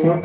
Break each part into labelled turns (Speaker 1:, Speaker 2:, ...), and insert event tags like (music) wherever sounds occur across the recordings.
Speaker 1: সুখ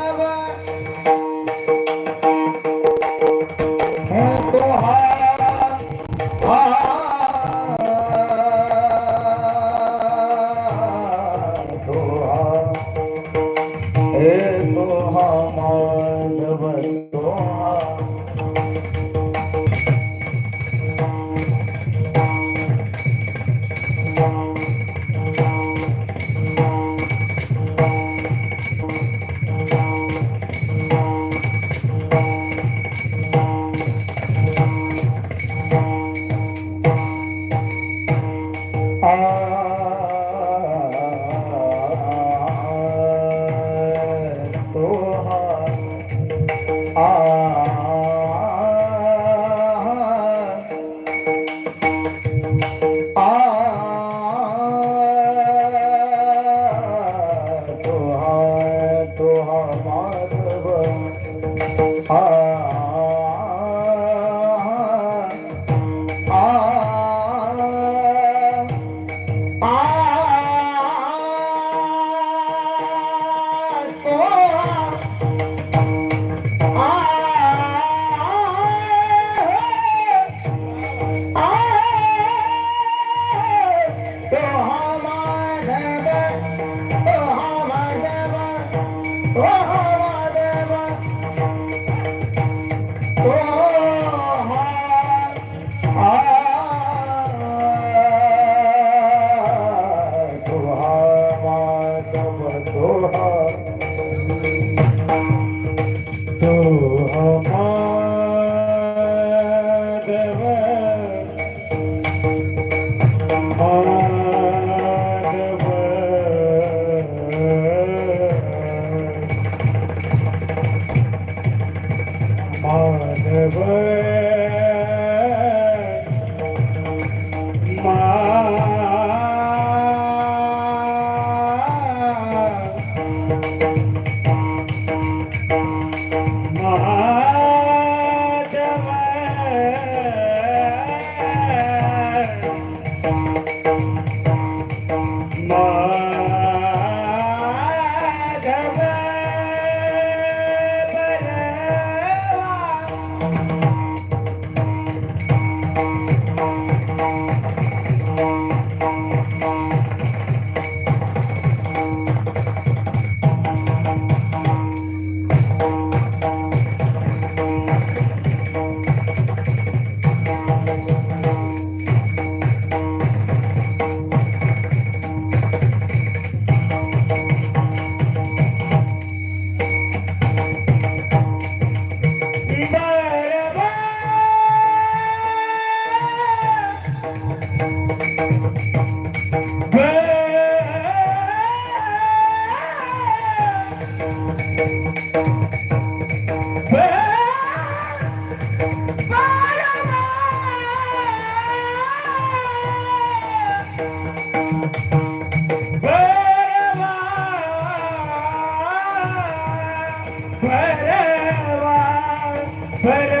Speaker 1: भरवा भर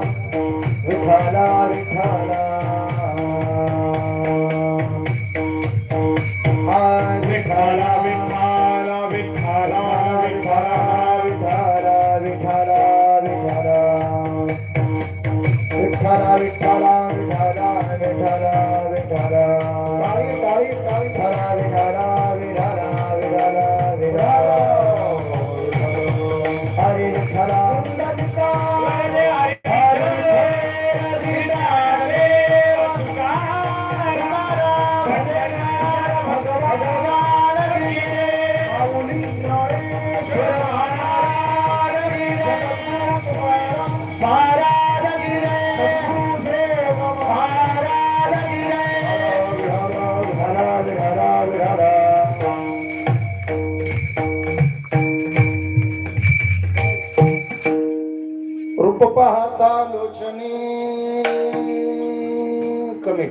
Speaker 1: Salam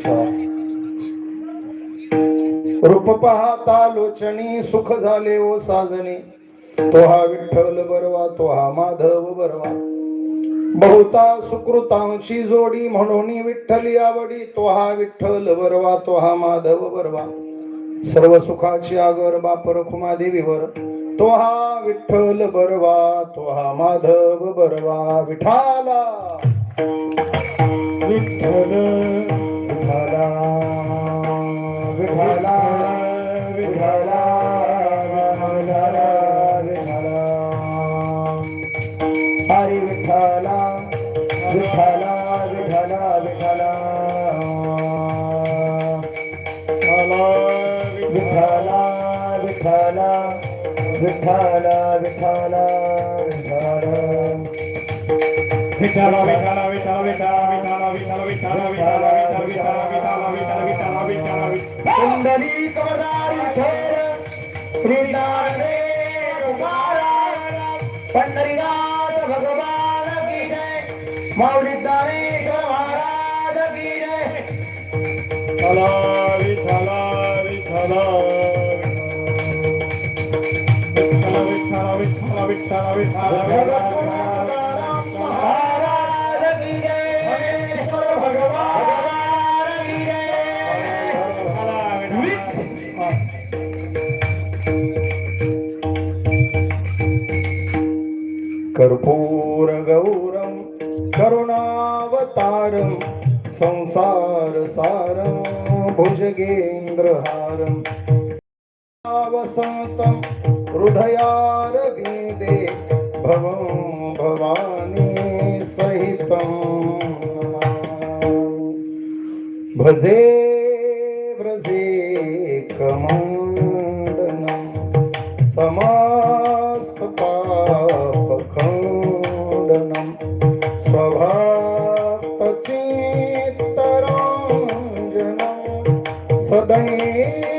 Speaker 1: कमी रूप पाहता लोचनी सुख झाले ओ साजनी. तो हा विठ्ठल बरवा तो हा माधव बरवा. बहुता सुकृतांची जोडी म्हणून विठ्ठली आवडी. तो हा विठ्ठल बरवा तो हा माधव बरवा. सर्व सुखाची आगर बापर खुमा देवीवर तो हा विठ्ठल बरवा तो हा माधव बरवा. विठाला. विठ्ठल विठाला विठाला विठाला विठाला पंढरीनाथ भगवान की जय माऊली दानेश्वर महाराज की जय.
Speaker 2: विठाला विठाला विठाला विठाला विठाला विठाला विठाला
Speaker 1: भगवान महाराज भुजगेन्द्रहारम् वसन्तं हृदयारविन्दे भवं भवानी सहितम्। भजे व्रजे कमण्डनं
Speaker 3: समा Hey.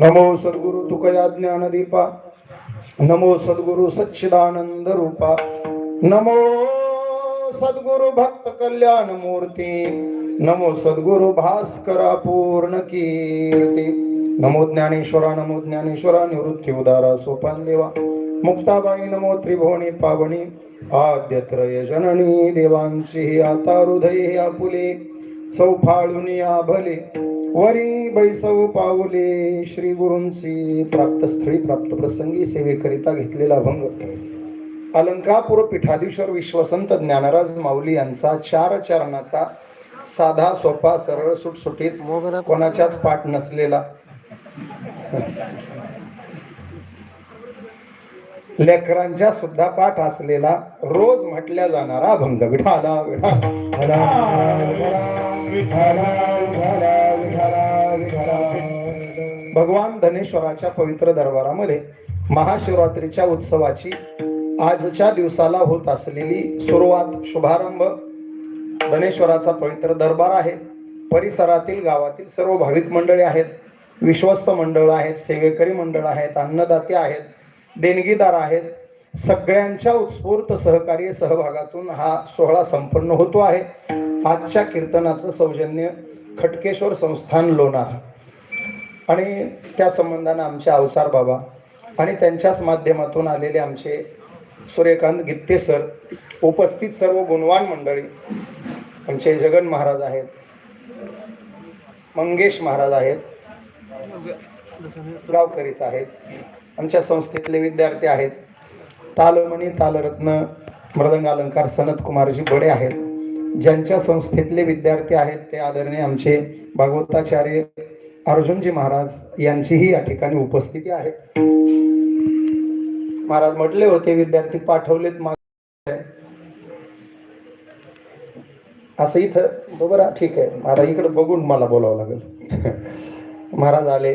Speaker 3: नमो सद्गुरु तुकया ज्ञानदीपा नमो सद्गुरु सच्चिदानंद रूपा नमो सद्गुरु भक्त कल्याण मूर्ती नमो सद्गुरु भास्करा पूर्ण कीर्ती नमो ज्ञानेश्वरा नमो ज्ञानेश्वरा निवृत्ती उदारा सोपान देवा मुक्ताबाई नमो त्रिभुवनी पावनी आद्यत्रय जननी देवांची आता हृदय आपुले सौफाळुनी आभले वरी बैसव पावले श्री गुरूंची प्राप्त स्थळी प्राप्त प्रसंगी सेवेकरिता घेतलेला भंग. अलंकापूर पीठाधीश्वर विश्वसंत ज्ञानराज माऊली यांचा चार चरणाचा साधा सोपा सरळ सुटसुटीत कोणाच्याच पाठ नसलेला. लेकरांच्या सुद्धा पाठ असलेला रोज म्हटल्या जाणारा भंग. विठाला विठाला भगवान धनेश्वराच्या पवित्र दरबारामध्ये महाशिवरात्रीच्या उत्सवाची आजच्या दिवसाला होत असलेली सुरुवात शुभारंभ धनेश्वराचा पवित्र दरबार आहे. परिसरातील गावातील सर्व भाविक मंडळे आहेत विश्वस्त मंडळ आहेत सेवेकरी मंडळ आहेत अन्नदाते आहेत देणगीदार आहेत. सगळ्यांच्या उत्स्फूर्त सहकार्य सहभागातून हा सोहळा संपन्न होतो आहे. आजच्या कीर्तनाचं सौजन्य खटकेश्वर संस्थान लोणार. आणि त्या संबंधानं आमचे अवसार बाबा आणि त्यांच्याच माध्यमातून आलेले आमचे सूर्यकांत गित्ते सर उपस्थित सर्व गुणवान मंडळी आमचे जगन महाराज आहेत मंगेश महाराज आहेत गावकरीच आहेत आमच्या संस्थेतले विद्यार्थी आहेत तालमणी तालरत्न मृदंग अलंकार सनत कुमारजी बडे आहेत ज्यांच्या संस्थेतले विद्यार्थी आहेत ते आदरणीय आमचे भागवताचार्य अर्जुनजी महाराज यांचीही या ठिकाणी उपस्थिती आहे. महाराज म्हटले होते विद्यार्थी पाठवलेत असं इथं बरोबर ठीक आहे. महाराज इकडे बघून मला बोलावं लागेल. (laughs) महाराज आले.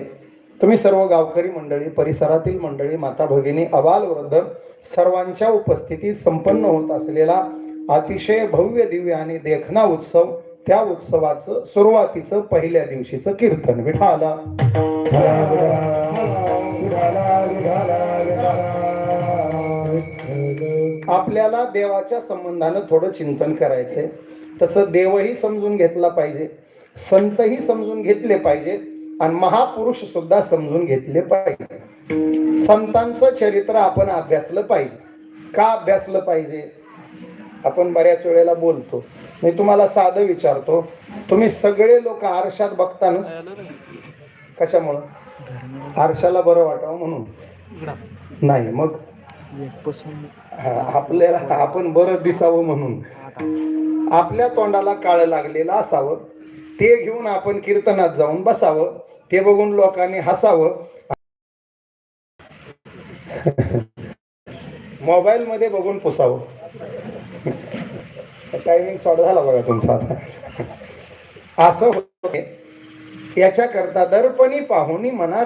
Speaker 3: तुम्ही सर्व गावकरी मंडळी परिसरातील मंडळी माता भगिनी अबाल वृद्ध सर्वांच्या उपस्थितीत संपन्न होत असलेला अतिशय भव्य दिव्य आणि देखना उत्सव. त्या उत्सवाचं सुरुवातीचं पहिल्या दिवशीचं कीर्तन. विठाला. आपल्याला देवाच्या संबंधानं थोडं चिंतन करायचंय. तसं देवही समजून घेतला पाहिजे. संतही समजून घेतले पाहिजे. आणि महापुरुष सुद्धा समजून घेतले पाहिजे. संतांचं चरित्र आपण अभ्यासलं पाहिजे. का अभ्यासलं पाहिजे? आपण बऱ्याच वेळेला बोलतो. मी तुम्हाला साधं विचारतो. तुम्ही सगळे लोक आरशात बघता ना? कशामुळं? आरशाला बरं वाटावं म्हणून. नाही मग? आपल्याला आपण बरं दिसावं म्हणून. आपल्या तोंडाला काळ लागलेलं असावं. ते घेऊन आपण कीर्तनात जाऊन बसावं. ते बघून लोकांनी हसावं. मोबाईल मध्ये बघून पुसावं. (laughs) टायमिंग शॉर्ट झाला बघा तुमचा आता. असं होते याच्याकरता दर्पणी पाहुणी मना